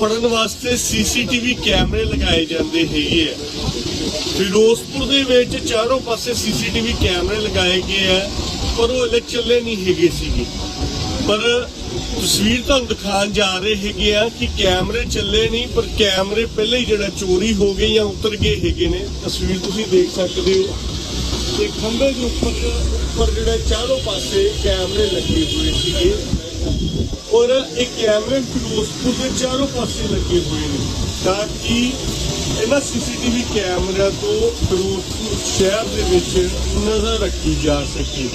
ਫੜਨ ਵਾਸਤੇ ਸੀਸੀਟੀਵੀ ਕੈਮਰੇ ਲਗਾਏ ਜਾਂਦੇ ਹੈਗੇ ਆ। ਫਿਰੋਜ਼ਪੁਰ ਦੇ ਵਿੱਚ ਚਾਰੋਂ ਪਾਸੇ ਸੀਸੀਟੀਵੀ ਕੈਮਰੇ ਲਗਾਏ ਗਏ ਆ, ਪਰ ਉਹ ਹਲੇ ਚੱਲੇ ਨਹੀਂ ਹੈਗੇ ਸੀਗੇ। ਪਰ ਤਸਵੀਰ ਤੁਹਾਨੂੰ ਦਿਖਾਉਣ ਜਾ ਰਹੇ ਹੈਗੇ ਆ ਕਿ ਕੈਮਰੇ ਚੱਲੇ ਨਹੀਂ, ਪਰ ਕੈਮਰੇ ਪਹਿਲਾਂ ਹੀ ਜਿਹੜਾ ਚੋਰੀ ਹੋ ਗਏ ਜਾਂ ਉਤਰ ਗਏ ਹੈਗੇ ਨੇ। ਤਸਵੀਰ ਤੁਸੀਂ ਦੇਖ ਸਕਦੇ ਹੋ। ਤੇ ਖੰਭੇ ਦੇ ਉੱਪਰ ਉੱਪਰ ਜਿਹੜਾ ਚਾਰੋਂ ਪਾਸੇ ਕੈਮਰੇ ਲੱਗੇ ਹੋਏ ਸੀਗੇ। ਔਰ ਇਹ ਕੈਮਰੇ ਫਿਰੋਜ਼ਪੁਰ ਦੇ ਚਾਰੋਂ ਪਾਸੇ ਲੱਗੇ ਹੋਏ ਨੇ, ਤਾਂ ਕਿ ਇਹਨਾਂ ਸੀਸੀਟੀਵੀ ਕੈਮਰਿਆਂ ਤੋਂ ਫਿਰੋਜ਼ਪੁਰ ਸ਼ਹਿਰ ਦੇ ਵਿੱਚ ਨਜ਼ਰ ਰੱਖੀ ਜਾ ਸਕੇ।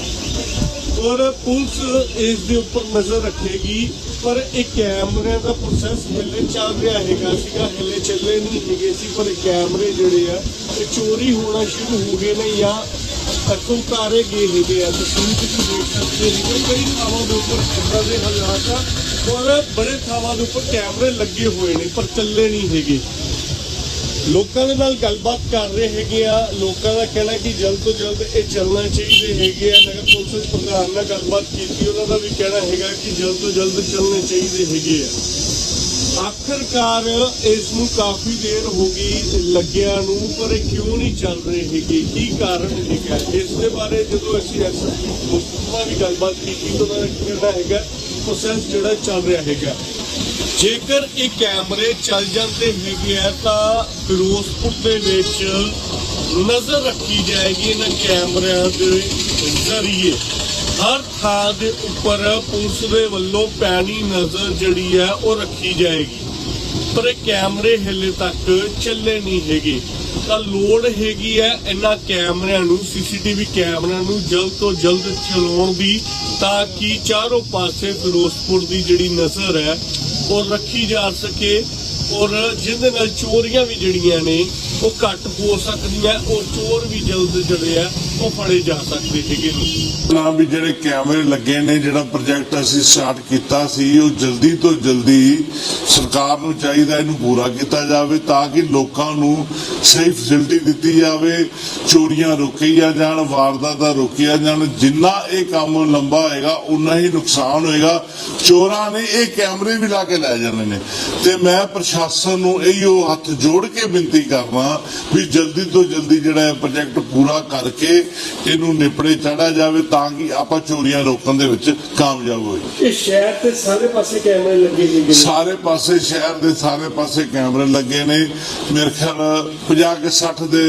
ਔਰ ਪੁਲਿਸ ਇਸ ਦੇ ਉੱਪਰ ਨਜ਼ਰ ਰੱਖੇਗੀ, ਪਰ ਇਹ ਕੈਮਰਿਆਂ ਦਾ ਪ੍ਰੋਸੈਸ ਹਲੇ ਚੱਲ ਰਿਹਾ ਹੈਗਾ ਸੀਗਾ, ਹਲੇ ਚੱਲੇ ਨਹੀਂ ਹੈਗੇ ਸੀ, ਪਰ ਇਹ ਕੈਮਰੇ ਜਿਹੜੇ ਆ, ਇਹ ਚੋਰੀ ਹੋਣਾ ਸ਼ੁਰੂ ਹੋ ਗਏ ਨੇ ਜਾਂ ਅੱਖੋਂ ਗਏ ਹੈਗੇ ਆ। ਤੁਸੀਂ ਤੁਸੀਂ ਦੇਖ ਸਕਦੇ ਹੋ। ਕਈ ਥਾਵਾਂ ਦੇ ਉੱਪਰ ਕੈਮਰਾ ਦੇ ਹਾਲਾਤ ਆ। ਔਰ ਬੜੇ ਥਾਵਾਂ ਦੇ ਉੱਪਰ ਕੈਮਰੇ ਲੱਗੇ ਹੋਏ ਨੇ, ਪਰ ਚੱਲੇ ਨਹੀਂ ਹੈਗੇ। ਲੋਕਾਂ ਦੇ ਨਾਲ ਗੱਲਬਾਤ ਕਰ ਰਹੇ ਹੈਗੇ ਆ। ਲੋਕਾਂ ਦਾ ਕਹਿਣਾ ਕਿ ਜਲਦ ਤੋਂ ਜਲਦ ਇਹ ਚੱਲਣਾ ਚਾਹੀਦੇ ਹੈਗੇ ਆ। ਨਗਰ ਕੌਂਸਲ ਪ੍ਰਧਾਨ ਨਾਲ ਗੱਲਬਾਤ ਕੀਤੀ, ਉਹਨਾਂ ਦਾ ਵੀ ਕਹਿਣਾ ਹੈਗਾ ਕਿ ਜਲਦ ਤੋਂ ਜਲਦ ਚੱਲਣੇ ਚਾਹੀਦੇ ਹੈਗੇ ਆ। ਆਖਰਕਾਰ ਇਸ ਨੂੰ ਕਾਫੀ ਦੇਰ ਹੋ ਗਈ ਲੱਗਿਆ ਨੂੰ, ਪਰ ਇਹ ਕਿਉਂ ਨਹੀਂ ਚੱਲ ਰਹੇ ਹੈਗੇ? ਕੀ ਕਾਰਨ ਹੈਗਾ? ਇਸ ਦੇ ਬਾਰੇ ਜਦੋਂ ਅਸੀਂ ਐਸਐਸਪੀ ਮੁਸਤਫਾ ਵੀ ਗੱਲਬਾਤ ਕੀਤੀ ਤਾਂ ਉਹਨਾਂ ਦਾ ਕਹਿਣਾ ਹੈਗਾ? ਪ੍ਰੋਸੈਸ ਜਿਹੜਾ ਚੱਲ ਰਿਹਾ ਹੈਗਾ। ਜੇਕਰ ਇਹ ਕੈਮਰੇ ਚੱਲ ਜਾਂਦੇ ਹੈਗੇ ਆ ਤਾਂ ਫਿਰੋਜ਼ਪੁਰ ਦੇ ਵਿੱਚ ਨਜ਼ਰ ਰੱਖੀ ਜਾਏਗੀ ਇਹਨਾਂ ਕੈਮਰਿਆਂ ਦੇ ਜ਼ਰੀਏ। ਹਰ ਥਾਂ ਦੇ ਉੱਪਰ ਪੁਲਿਸ ਦੇ ਵੱਲੋਂ ਪੈਣੀ ਨਜ਼ਰ ਜਿਹੜੀ ਹੈ ਉਹ ਰੱਖੀ ਜਾਏਗੀ। ਪਰ ਇਹ ਕੈਮਰੇ ਹਲੇ ਤੱਕ ਚੱਲੇ ਨਹੀਂ ਹੈਗੇ। ਤਾਂ ਲੋੜ ਹੈਗੀ ਹੈ ਇਹਨਾਂ ਕੈਮਰਿਆਂ ਨੂੰ, ਸੀਸੀਟੀਵੀ ਕੈਮਰਿਆਂ ਨੂੰ ਜਲਦ ਤੋਂ ਜਲਦ ਚਲਾਉਣ ਦੀ, ਤਾਂ ਕਿ ਚਾਰੋਂ ਪਾਸੇ ਫਿਰੋਜ਼ਪੁਰ ਦੀ ਜਿਹੜੀ ਨਜ਼ਰ ਹੈ ਉਹ ਰੱਖੀ ਜਾ ਸਕੇ ਔਰ ਜਿਹਦੇ ਨਾਲ ਚੋਰੀਆਂ ਵੀ ਜਿਹੜੀਆਂ ਨੇ, ਉਹ ਘੱਟ ਹੋ ਸਕਦੀਆਂ ਔਰ ਚੋਰ ਵੀ ਜਲਦ ਜਿਹੜੇ ਆ ਉਹ ਫੜੇ ਜਾ ਸਕਦੇ ਹੈਗੇ ਨੇ ਨਾ ਵੀ ਜਿਹੜੇ ਕੈਮਰੇ ਲੱਗੇ ਨੇ, ਜਿਹੜਾ ਪ੍ਰੋਜੈਕਟ ਅਸੀਂ ਸਟਾਰਟ ਕੀਤਾ ਸੀ, ਉਹ ਜਲਦੀ ਤੋਂ ਜਲਦੀ ਸਰਕਾਰ ਨੂੰ ਚਾਹੀਦਾ ਇਹਨੂੰ ਪੂਰਾ ਕੀਤਾ ਜਾਵੇ ਤਾਂ ਕਿ ਲੋਕਾਂ ਨੂੰ ਸਹੀ ਫੈਸਿਲਿਟੀ ਦਿੱਤੀ ਜਾਵੇ, ਚੋਰੀਆਂ ਰੋਕੀਆਂ ਜਾਣ, ਵਾਰਦਾਤਾਂ ਰੋਕੀਆਂ ਜਾਣ, ਜਿੰਨਾ ਇਹ ਕੰਮ ਲੰਬਾ ਹੋਏਗਾ ਉਨਾ ਹੀ ਨੁਕਸਾਨ ਹੋਏਗਾ। ਚੋਰਾਂ ਨੇ ਇਹ ਕੈਮਰੇ ਵੀ ਲਾ ਕੇ ਲੈ ਜਾਣੇ ਨੇ। ਤੇ ਮੈਂ ਪ੍ਰਸ਼ਾਸਨ ਨੂੰ ਇਹੋ ਹੱਥ ਜੋੜ ਕੇ ਬੇਨਤੀ ਕਰਦਾ ਵੀ ਜਲਦੀ ਤੋਂ ਜਲਦੀ ਜਿਹੜਾ ਪ੍ਰੋਜੈਕਟ ਪੂਰਾ ਕਰਕੇ ਇਹਨੂੰ ਨਿਪੜੇ ਚੜਾ ਜਾਵੇ ਤਾਂ ਕਿ ਆਪਾਂ ਚੋਰੀਆਂ ਰੋਕਣ ਦੇ ਵਿੱਚ ਕਾਮਯਾਬ ਹੋਈਏ। ਇਹ ਸ਼ਹਿਰ ਤੇ ਸਾਰੇ ਪਾਸੇ ਕੈਮਰੇ ਲੱਗੇ ਨੇ। ਸਾਰੇ ਪਾਸੇ ਸ਼ਹਿਰ ਦੇ ਸਾਰੇ ਪਾਸੇ ਕੈਮਰੇ ਲੱਗੇ ਨੇ। ਮੇਰੇ ਖਿਆਲ 50 ਕੇ 60 ਦੇ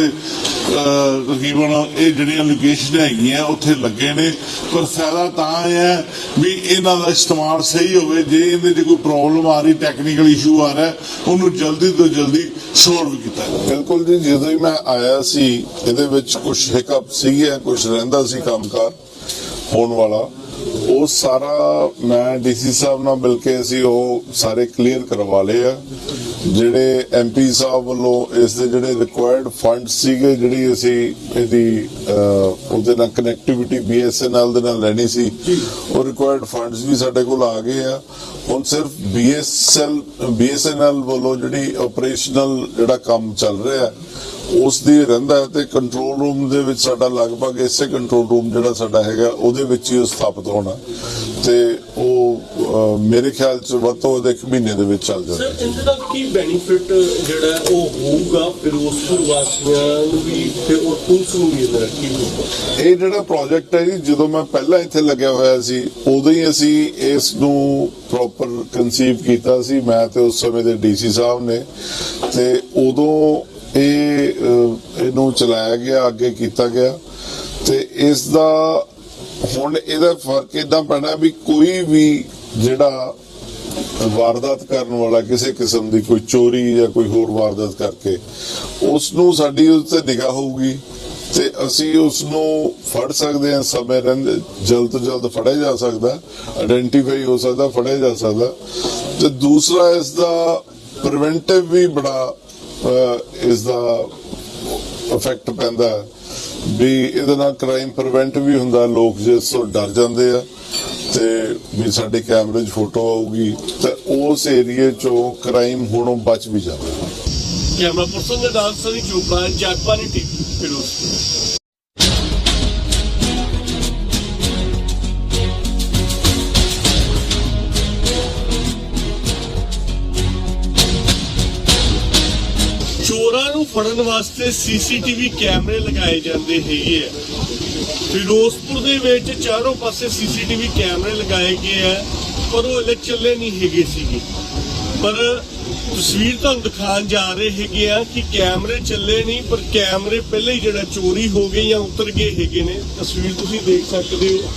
ਤਕਰੀਬਨ ਇਹ ਜਿਹੜੀਆਂ ਲੋਕੇਸ਼ਨ ਹੈਗੀਆਂ ਉੱਥੇ ਲੱਗੇ ਨੇ। ਪਰ ਫਾਇਦਾ ਤਾਂ ਇਹ ਹੈ ਵੀ ਇਹਨਾਂ ਦਾ ਇਸਤੇਮਾਲ ਸਹੀ ਹੋਵੇ। ਜੇ ਇਹਦੇ 'ਚ ਕੋਈ ਪ੍ਰੋਬਲਮ ਆ ਰਹੀ ਟੈਕਨੀਕਲ ਇਸ਼ੂ ਆ ਰਿਹਾ ਉਹਨੂੰ ਜਲਦੀ ਤੋਂ ਜਲਦੀ ਸੋਲਵ ਕੀਤਾ ਜਾਵੇ। ਬਿਲਕੁਲ ਜੀ ਜਦੋਂ ਹੀ ਮੈਂ ਆਇਆ ਸੀ ਇਹਦੇ ਵਿੱਚ ਕੁਝ ਹਿਕਅਪ ਸੀਗੇ ਕੁਝ ਰਹਿੰਦਾ ਸੀ ਕੰਮਕਾਰ, ਹੋਣ ਵਾਲਾ। ਉਹ ਸਾਰਾ ਮੈਂ ਡੀਸੀ ਸਾਹਿਬ ਨਾਲ ਮਿਲ ਕੇ ਅਸੀਂ ਉਹ ਸਾਰੇ ਕਲੀਅਰ ਕਰਵਾ ਲਏ ਆ। ਜਿਹੜੇ ਐਮਪੀ ਸਾਹਿਬ ਵੱਲੋਂ ਇਸ ਦੇ ਜਿਹੜੇ ਰਿਕੁਆਇਰਡ ਫੰਡ ਸੀਗੇ, ਜਿਹੜੀ ਅਸੀਂ ਇਹਦੀ ਉਹਦੇ ਨਾਲ ਕਨੈਕਟੀਵਿਟੀ ਬੀਐਸਐਨਐਲ ਦੇ ਨਾਲ ਲੈਣੀ ਸੀ, ਉਹ ਰਿਕੁਆਇਰਡ ਫੰਡਸ ਵੀ ਸਾਡੇ ਕੋਲ ਆ ਗਏ ਆ। ਹੁਣ ਸਿਰਫ ਬੀਐਸਐਲ ਬੀਐਸਐਨਐਲ ਵੱਲੋਂ ਜਿਹੜੀ ਆਪਰੇਸ਼ਨਲ ਜਿਹੜਾ ਕੰਮ ਚੱਲ ਰਿਹਾ ਉਸ ਦੀ ਰਹਿੰਦਾ ਤੇ ਕੰਟਰੋਲ ਰੂਮ ਦੇ ਵਿੱਚ ਸਾਡਾ ਲਗਭਗ ਇਸੇ ਕੰਟਰੋਲ ਰੂਮ ਜਿਹੜਾ ਸਾਡਾ ਹੈਗਾ ਉਹਦੇ ਵਿੱਚ ਹੀ ਸਥਾਪਿਤ ਹੋਣਾ। ਤੇ ਉਹ ਮੇਰੇ ਖਿਆਲ ਚ ਵੱਧ ਤੋਂ ਵੱਧ ਇੱਕ ਮਹੀਨੇ ਦੇ ਵਿੱਚ ਚੱਲ ਜਾਣਾ ਸਰ ਇਹਦੇ ਕੀ ਬੈਨੀਫਿਟ ਜਿਹੜਾ ਉਹ ਹੋਊਗਾ ਫਿਰੋਜ਼ਪੁਰ ਵਾਸੀਆਂ ਨੂੰ ਵੀ ਤੇ ਉਹ ਪੁਲਿਸ ਨੂੰ ਵੀ ਇਹਦਾ ਕੀ ਹੋਊਗਾ? ਇਹ ਜਿਹੜਾ ਪ੍ਰੋਜੈਕਟ ਹੈ ਜੀ ਜਦੋਂ ਮੈਂ ਪਹਿਲਾਂ ਇੱਥੇ ਲੱਗਿਆ ਹੋਇਆ ਸੀ ਉਦੋਂ ਹੀ ਅਸੀਂ ਇਸ ਨੂੰ ਪ੍ਰੋਪਰ ਕਨਸੀਵ ਕੀਤਾ ਸੀ। ਮੈਂ ਤੇ ਉਸ ਸਮੇਂ ਦੇ ਡੀਸੀ ਸਾਹਿਬ ਨੇ। ਤੇ ਉਦੋਂ ਇਹ ਇਹਨੂੰ ਚਲਾਇਆ ਗਿਆ, ਅੱਗੇ ਕੀਤਾ ਗਿਆ। ਤੇ ਇਸ ਦਾ ਹੁਣ ਇਹਦਾ ਫ਼ਰਕ ਇਦਾਂ ਪੈਣਾ ਵੀ ਕੋਈ ਵੀ ਜਿਹੜਾ ਵਾਰਦਾਤ ਕਰਨ ਵਾਲਾ ਕਿਸੇ ਕਿਸਮ ਦੀ ਕੋਈ ਚੋਰੀ ਜਾਂ ਕੋਈ ਹੋਰ ਵਾਰਦਾਤ ਕਰਕੇ ਉਸ ਨੂੰ ਸਾਡੀ ਉਸ ਤੇ ਨਿਗਾਹ ਹੋਊਗੀ ਤੇ ਅਸੀਂ ਉਸ ਨੂੰ ਫੜ ਸਕਦੇ ਹਾਂ। ਸਮੇਂ ਰਹਿੰਦੇ, ਜਲਦ ਤੋਂ ਜਲਦ ਫੜਿਆ ਜਾ ਸਕਦਾ ਆਇਡੈਂਟੀਫਾਈ ਹੋ ਸਕਦਾ, ਫੜਿਆ ਜਾ ਸਕਦਾ। ਤੇ ਦੂਸਰਾ ਇਸ ਦਾ ਪ੍ਰੀਵੈਂਟਿਵ ਵੀ ਬੜਾ ਇਸ ਦਾ ਇਫੈਕਟ ਪੈਂਦਾ ਵੀ ਇਹਦੇ ਨਾਲ ਕ੍ਰਾਈਮ ਪ੍ਰੀਵੈਂਟ ਵੀ ਹੁੰਦਾ ਲੋਕ ਜਿਸ ਤੋਂ ਡਰ ਜਾਂਦੇ ਆ ਤੇ ਵੀ ਸਾਡੇ ਕੈਮਰੇ 'ਚ ਫੋਟੋ ਆਊਗੀ, ਤੇ ਉਸ ਏਰੀਏ 'ਚੋਂ ਕ੍ਰਾਈਮ ਹੋਣੋਂ ਬਚ ਵੀ ਜਾਵੇ ਕੈਮਰਾ ਪਰਸਨ ਦੇ ਨਾਲ ਸਨੀ ਚੋਪੜਾ ਜਗਬਾਨੀ ਟੀਵੀ ਫਿਰੋਜ਼ਪੁਰ। ਫੜਨ ਵਾਸਤੇ ਸੀਸੀਟੀਵੀ ਕੈਮਰੇ ਲਗਾਏ ਜਾਂਦੇ ਹੈਗੇ ਆ। ਫਿਰੋਜ਼ਪੁਰ ਦੇ ਵਿੱਚ ਚਾਰੋਂ ਪਾਸੇ ਸੀਸੀਟੀਵੀ ਕੈਮਰੇ ਲਗਾਏ ਗਏ ਆ, ਪਰ ਉਹ ਹਲੇ ਚੱਲੇ ਨਹੀਂ ਹੈਗੇ ਸੀਗੇ। ਪਰ ਤਸਵੀਰ ਤੁਹਾਨੂੰ ਦਿਖਾਉਣ ਜਾ ਰਹੇ ਹੈਗੇ ਆ ਕਿ ਕੈਮਰੇ ਚੱਲੇ ਨਹੀਂ, ਪਰ ਕੈਮਰੇ ਪਹਿਲੇ ਹੀ ਜਿਹੜਾ ਚੋਰੀ ਹੋ ਗਏ ਜਾਂ ਉਤਰ ਗਏ ਹੈਗੇ ਨੇ। ਤਸਵੀਰ ਤੁਸੀਂ ਦੇਖ ਸਕਦੇ ਹੋ।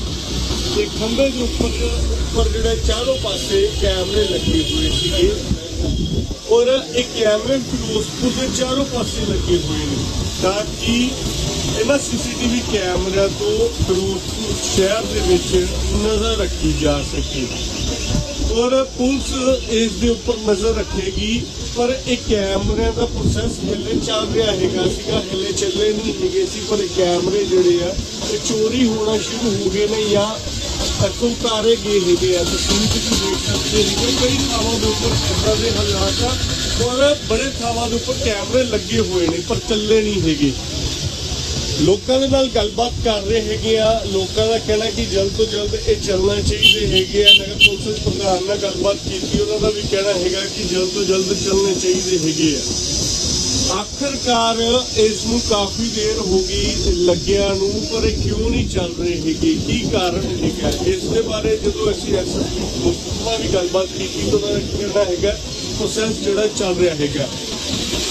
ਤੇ ਖੰਭੇ ਦੇ ਉੱਪਰ ਉੱਪਰ ਜਿਹੜਾ ਚਾਰੋਂ ਪਾਸੇ ਕੈਮਰੇ ਲੱਗੇ ਹੋਏ ਸੀ। ਔਰ ਇਹ ਕੈਮਰੇ ਫਿਰੋਜ਼ਪੁਰ ਦੇ ਚਾਰੋਂ ਪਾਸੇ ਲੱਗੇ ਹੋਏ ਨੇ, ਤਾਂ ਕਿ ਇਹਨਾਂ ਸੀਸੀਟੀਵੀ ਕੈਮਰਿਆਂ ਤੋਂ ਫਿਰੋਜ਼ਪੁਰ ਸ਼ਹਿਰ ਦੇ ਵਿੱਚ ਨਜ਼ਰ ਰੱਖੀ ਜਾ ਸਕੇ। ਔਰ ਪੁਲਿਸ ਇਸ ਦੇ ਉੱਪਰ ਨਜ਼ਰ ਰੱਖੇਗੀ, ਪਰ ਇਹ ਕੈਮਰਿਆਂ ਦਾ ਪ੍ਰੋਸੈਸ ਹਲੇ ਚੱਲ ਰਿਹਾ ਹੈਗਾ ਸੀਗਾ, ਹਲੇ ਚੱਲੇ ਨਹੀਂ ਹੈਗੇ ਸੀ, ਪਰ ਇਹ ਕੈਮਰੇ ਜਿਹੜੇ ਆ, ਇਹ ਚੋਰੀ ਹੋਣਾ ਸ਼ੁਰੂ ਹੋ ਗਏ ਨੇ ਜਾਂ ਇੱਥੋਂ ਗਏ ਹੈਗੇ ਆ। ਤੁਸੀਂ ਤੁਸੀਂ ਦੇਖ ਸਕਦੇ ਹੋ, ਕਈ ਥਾਵਾਂ ਦੇ ਉੱਪਰ ਕੈਮਰਾ ਦੇ ਹਾਲਾਤ ਆ ਔਰ ਬੜੇ ਥਾਵਾਂ ਦੇ ਉੱਪਰ ਕੈਮਰੇ ਲੱਗੇ ਹੋਏ ਨੇ, ਪਰ ਚੱਲੇ ਨਹੀਂ ਹੈਗੇ। ਲੋਕਾਂ ਦੇ ਨਾਲ ਗੱਲਬਾਤ ਕਰ ਰਹੇ ਹੈਗੇ ਆ। ਲੋਕਾਂ ਦਾ ਕਹਿਣਾ ਕਿ ਜਲਦ ਤੋਂ ਜਲਦ ਇਹ ਚੱਲਣਾ ਚਾਹੀਦੇ ਹੈਗੇ ਆ। ਨਗਰ ਕੌਂਸਲ ਪ੍ਰਧਾਨ ਨਾਲ ਗੱਲਬਾਤ ਕੀਤੀ, ਉਹਨਾਂ ਦਾ ਵੀ ਕਹਿਣਾ ਹੈਗਾ ਕਿ ਜਲਦ ਤੋਂ ਜਲਦ ਚੱਲਣੇ ਚਾਹੀਦੇ ਹੈਗੇ ਆ। ਆਖਰਕਾਰ ਇਸ ਨੂੰ ਕਾਫੀ ਦੇਰ ਹੋ ਗਈ ਲੱਗਿਆ ਨੂੰ, ਪਰ ਇਹ ਕਿਉਂ ਨਹੀਂ ਚੱਲ ਰਹੇ ਹੈਗੇ? ਕੀ ਕਾਰਨ ਹੈਗਾ? ਇਸ ਦੇ ਬਾਰੇ ਜਦੋਂ ਅਸੀਂ ਐਸਐਸਪੀ ਮੁਸਤਫਾ ਵੀ ਗੱਲਬਾਤ ਕੀਤੀ ਤਾਂ ਉਹਨਾਂ ਦਾ ਕਹਿਣਾ ਹੈਗਾ? ਪ੍ਰੋਸੈਸ ਜਿਹੜਾ ਚੱਲ ਰਿਹਾ ਹੈਗਾ।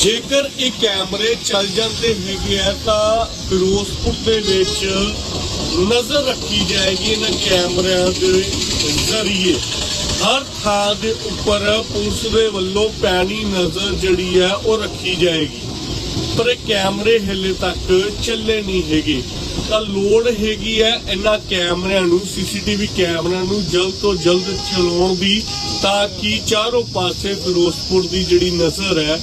ਜੇਕਰ ਇਹ ਕੈਮਰੇ ਚੱਲ ਜਾਂਦੇ ਹੈਗੇ ਆ ਤਾਂ ਫਿਰੋਜ਼ਪੁਰ ਦੇ ਵਿੱਚ ਨਜ਼ਰ ਰੱਖੀ ਜਾਏਗੀ ਇਹਨਾਂ ਕੈਮਰਿਆਂ ਦੇ ਜ਼ਰੀਏ। ਹਰ ਥਾਂ ਦੇ ਉੱਪਰ ਪੁਲਿਸ ਦੇ ਵੱਲੋਂ ਪੈਣੀ ਨਜ਼ਰ ਜਿਹੜੀ ਹੈ ਉਹ ਰੱਖੀ ਜਾਏਗੀ। ਪਰ ਕੈਮਰੇ ਹਲੇ ਤੱਕ ਚੱਲੇ ਨਹੀਂ ਹੈਗੇ। ਤਾਂ ਲੋੜ ਹੈਗੀ ਹੈ ਇਹਨਾਂ ਕੈਮਰਿਆਂ ਨੂੰ, ਸੀਸੀਟੀਵੀ ਕੈਮਰਿਆਂ ਨੂੰ ਜਲਦ ਤੋਂ ਜਲਦ ਚਲਾਉਣ ਦੀ, ਤਾਂ ਕਿ ਚਾਰੋਂ ਪਾਸੇ ਫਿਰੋਜ਼ਪੁਰ ਦੀ ਜਿਹੜੀ ਨਜ਼ਰ ਹੈ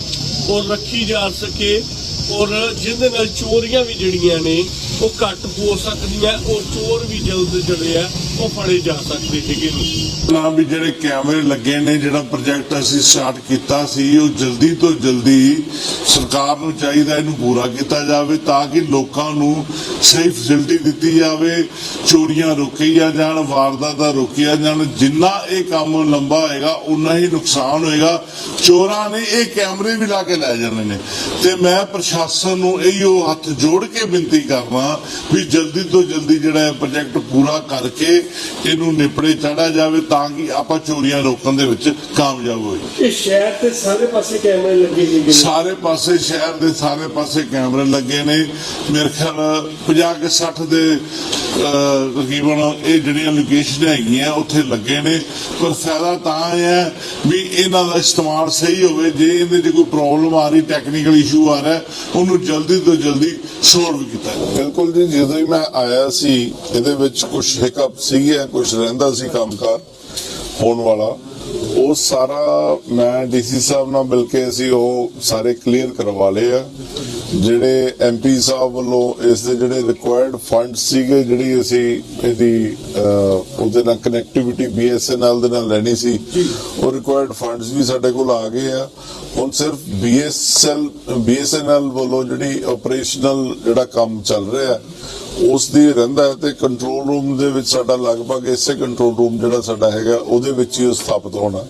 ਉਹ ਰੱਖੀ ਜਾ ਸਕੇ। ਔਰ ਜਿਹਦੇ ਨਾਲ ਚੋਰੀਆਂ ਵੀ ਜਿਹੜੀਆਂ ਨੇ, ਉਹ ਘੱਟ ਹੋ ਸਕਦੀਆਂ ਔਰ ਚੋਰ ਵੀ ਜਲਦ ਜਿਹੜੇ ਆ, ਉਹ ਫੜੇ ਜਾ ਸਕਦੇ ਹੈਗੇ ਨੇ। ਨਾ ਵੀ ਜਿਹੜੇ ਕੈਮਰੇ ਲੱਗੇ ਨੇ, ਜਿਹੜਾ ਪ੍ਰੋਜੈਕਟ ਅਸੀਂ ਸਟਾਰਟ ਕੀਤਾ ਸੀ, ਉਹ ਜਲਦੀ ਤੋਂ ਜਲਦੀ ਸਰਕਾਰ ਨੂੰ ਚਾਹੀਦਾ ਇਹਨੂੰ ਪੂਰਾ ਕੀਤਾ ਜਾਵੇ, ਤਾਂ ਕਿ ਲੋਕਾਂ ਨੂੰ ਸਹੀ ਫੈਸਿਲਿਟੀ ਦਿੱਤੀ ਜਾਵੇ, ਚੋਰੀਆਂ ਰੋਕੀਆਂ ਜਾਣ, ਵਾਰਦਾਤਾਂ ਰੋਕੀਆਂ ਜਾਣ, ਜਿੰਨਾ ਇਹ ਕੰਮ ਲੰਬਾ ਹੋਏਗਾ ਉਨਾ ਹੀ ਨੁਕਸਾਨ ਹੋਏਗਾ। ਚੋਰਾਂ ਨੇ ਇਹ ਕੈਮਰੇ ਵੀ ਲਾ ਕੇ ਲੈ ਜਾਂਦੇ ਨੇ। ਤੇ ਮੈਂ ਪ੍ਰਸ਼ਾਸਨ ਨੂੰ ਇਹੋ ਹੱਥ ਜੋੜ ਕੇ ਬੇਨਤੀ ਕਰਦਾ ਵੀ ਜਲਦੀ ਤੋਂ ਜਲਦੀ ਜਿਹੜਾ ਪ੍ਰੋਜੈਕਟ ਪੂਰਾ ਕਰਕੇ ਇਹਨੂੰ ਨਿਪੜੇ ਚੜਾ ਜਾਵੇ ਤਾਂ ਕਿ ਆਪਾਂ ਚੋਰੀਆਂ ਰੋਕਣ ਦੇ ਵਿੱਚ ਕਾਮਯਾਬ ਹੋਈਏ। ਇਹ ਸ਼ਹਿਰ ਤੇ ਸਾਰੇ ਪਾਸੇ ਕੈਮਰੇ ਲੱਗੇ ਨੇ। ਸਾਰੇ ਪਾਸੇ ਸ਼ਹਿਰ ਦੇ ਸਾਰੇ ਪਾਸੇ ਕੈਮਰੇ ਲੱਗੇ ਨੇ। ਮੇਰੇ ਖਿਆਲ 50 ਕਿ 60 ਦੇ ਤਕਰੀਬਨ ਇਹ ਜਿਹੜੀਆਂ ਲੋਕੇਸ਼ਨ ਹੈਗੀਆਂ ਉੱਥੇ ਲੱਗੇ ਨੇ। ਪਰ ਫਾਇਦਾ ਤਾਂ ਇਹ ਹੈ ਵੀ ਇਹਨਾਂ ਦਾ ਇਸਤੇਮਾਲ ਸਹੀ ਹੋਵੇ। ਜੇ ਇਹਦੇ 'ਚ ਕੋਈ ਪ੍ਰੋਬਲਮ ਆ ਰਹੀ ਟੈਕਨੀਕਲ ਇਸ਼ੂ ਆ ਰਿਹਾ ਉਹਨੂੰ ਜਲਦੀ ਤੋਂ ਜਲਦੀ ਸੋਲਵ ਕੀਤਾ ਬਿਲਕੁਲ ਜੀ, ਜਦੋਂ ਹੀ ਮੈਂ ਆਇਆ ਸੀ, ਇਹਦੇ ਵਿੱਚ ਕੁਝ ਹਿਕਅਪ ਸੀਗੇ ਕੁਝ ਰਹਿੰਦਾ ਸੀ ਕੰਮਕਾਰ ਹੋਣ ਵਾਲਾ। ਉਹ ਸਾਰਾ ਮੈਂ ਡੀਸੀ ਸਾਹਿਬ ਨਾਲ ਮਿਲ ਕੇ ਅਸੀਂ ਉਹ ਸਾਰੇ ਕਲੀਅਰ ਕਰਵਾ ਲਏ ਆ। ਜਿਹੜੇ ਐਮਪੀ ਸਾਹਿਬ ਵੱਲੋਂ ਇਸ ਦੇ ਜਿਹੜੇ ਰਿਕੁਆਇਰਡ ਫੰਡ ਸੀਗੇ, ਜਿਹੜੀ ਅਸੀਂ ਇਹਦੀ ਉਹਦੇ ਨਾਲ ਕਨੈਕਟੀਵਿਟੀ ਬੀਐਸਐਨਐਲ ਦੇ ਨਾਲ ਲੈਣੀ ਸੀ, ਉਹ ਰਿਕੁਆਇਰਡ ਫੰਡਸ ਵੀ ਸਾਡੇ ਕੋਲ ਆ ਗਏ ਆ। ਹੁਣ ਸਿਰਫ ਬੀਐਸਐਲ ਬੀਐਸਐਨਐਲ ਵੱਲੋਂ ਜਿਹੜੀ ਆਪਰੇਸ਼ਨਲ ਜਿਹੜਾ ਕੰਮ ਚੱਲ ਰਿਹਾ ਉਸ ਦੀ ਰਹਿੰਦਾ ਤੇ ਕੰਟਰੋਲ ਰੂਮ ਦੇ ਵਿੱਚ ਸਾਡਾ ਲਗਭਗ ਇਸੇ ਕੰਟਰੋਲ ਰੂਮ ਜਿਹੜਾ ਸਾਡਾ ਹੈਗਾ ਉਹਦੇ ਵਿੱਚ ਹੀ ਸਥਾਪਿਤ ਹੋਣਾ।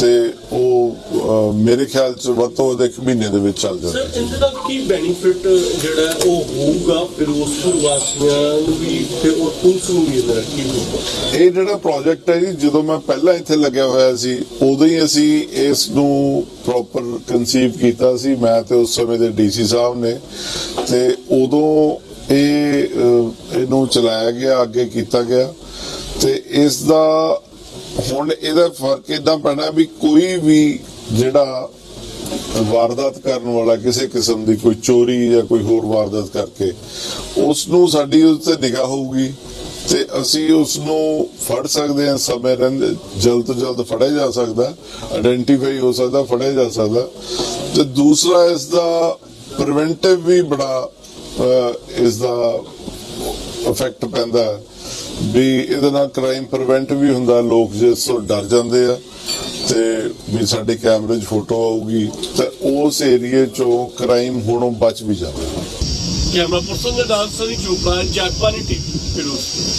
ਤੇ ਉਹ ਮੇਰੇ ਖਿਆਲ ਚ ਵੱਧ ਤੋਂ ਵੱਧ ਇੱਕ ਮਹੀਨੇ ਦੇ ਵਿੱਚ ਚੱਲ ਜਾਣਾ ਸਰ ਇਹਦੇ ਦਾ ਕੀ ਬੈਨੀਫਿਟ ਜਿਹੜਾ ਉਹ ਹੋਊਗਾ ਫਿਰੋਜ਼ਪੁਰ ਵਾਸੀਆਂ ਨੂੰ ਵੀ ਤੇ ਉਹ ਪੁਲਿਸ ਨੂੰ ਵੀ ਇਹਦਾ ਕੀ ਹੋਊਗਾ? ਇਹ ਜਿਹੜਾ ਪ੍ਰੋਜੈਕਟ ਹੈ ਜੀ ਜਦੋਂ ਮੈਂ ਪਹਿਲਾਂ ਇੱਥੇ ਲੱਗਿਆ ਹੋਇਆ ਸੀ ਉਦੋਂ ਹੀ ਅਸੀਂ ਇਸ ਨੂੰ ਪ੍ਰੋਪਰ ਕਨਸੀਵ ਕੀਤਾ ਸੀ। ਮੈਂ ਤੇ ਉਸ ਸਮੇਂ ਦੇ ਡੀਸੀ ਸਾਹਿਬ ਨੇ। ਤੇ ਉਦੋਂ ਇਹ ਇਹਨੂੰ ਚਲਾਇਆ ਗਿਆ, ਅੱਗੇ ਕੀਤਾ ਗਿਆ। ਤੇ ਇਸ ਦਾ ਹੁਣ ਇਹਦਾ ਫ਼ਰਕ ਇਦਾਂ ਪੈਣਾ ਵੀ ਕੋਈ ਵੀ ਜਿਹੜਾ ਵਾਰਦਾਤ ਕਰਨ ਵਾਲਾ ਕਿਸੇ ਕਿਸਮ ਦੀ ਕੋਈ ਚੋਰੀ ਜਾਂ ਕੋਈ ਹੋਰ ਵਾਰਦਾਤ ਕਰਕੇ ਉਸ ਨੂੰ ਸਾਡੀ ਉਸ ਤੇ ਨਿਗਾਹ ਹੋਊਗੀ ਤੇ ਅਸੀਂ ਉਸ ਨੂੰ ਫੜ ਸਕਦੇ ਹਾਂ ਸਮੇਂ ਰਹਿੰਦੇ, ਜਲਦ ਤੋਂ ਜਲਦ ਫੜਿਆ ਜਾ ਸਕਦਾ ਆਇਡੈਂਟੀਫਾਈ ਹੋ ਸਕਦਾ, ਫੜਿਆ ਜਾ ਸਕਦਾ। ਤੇ ਦੂਸਰਾ ਇਸ ਦਾ ਪ੍ਰੀਵੈਂਟਿਵ ਵੀ ਬੜਾ ਇਸ ਦਾ ਇਫੈਕਟ ਪੈਂਦਾ ਵੀ ਇਹਦੇ ਨਾਲ ਕ੍ਰਾਈਮ ਪ੍ਰੀਵੈਂਟ ਵੀ ਹੁੰਦਾ, ਲੋਕ ਜਿਸ ਤੋਂ ਡਰ ਜਾਂਦੇ ਆ, ਤੇ ਵੀ ਸਾਡੇ ਕੈਮਰੇ 'ਚ ਫੋਟੋ ਆਊਗੀ, ਤੇ ਉਸ ਏਰੀਏ 'ਚੋਂ ਕ੍ਰਾਈਮ ਹੋਣੋਂ ਬਚ ਵੀ ਜਾਵੇ ਕੈਮਰਾ ਪਰਸਨ ਦੇ ਨਾਲ ਸਨੀ ਚੋਪੜਾ ਜਗਬਾਨੀ ਟੀਵੀ, ਫਿਰੋਜ਼ਪੁਰ।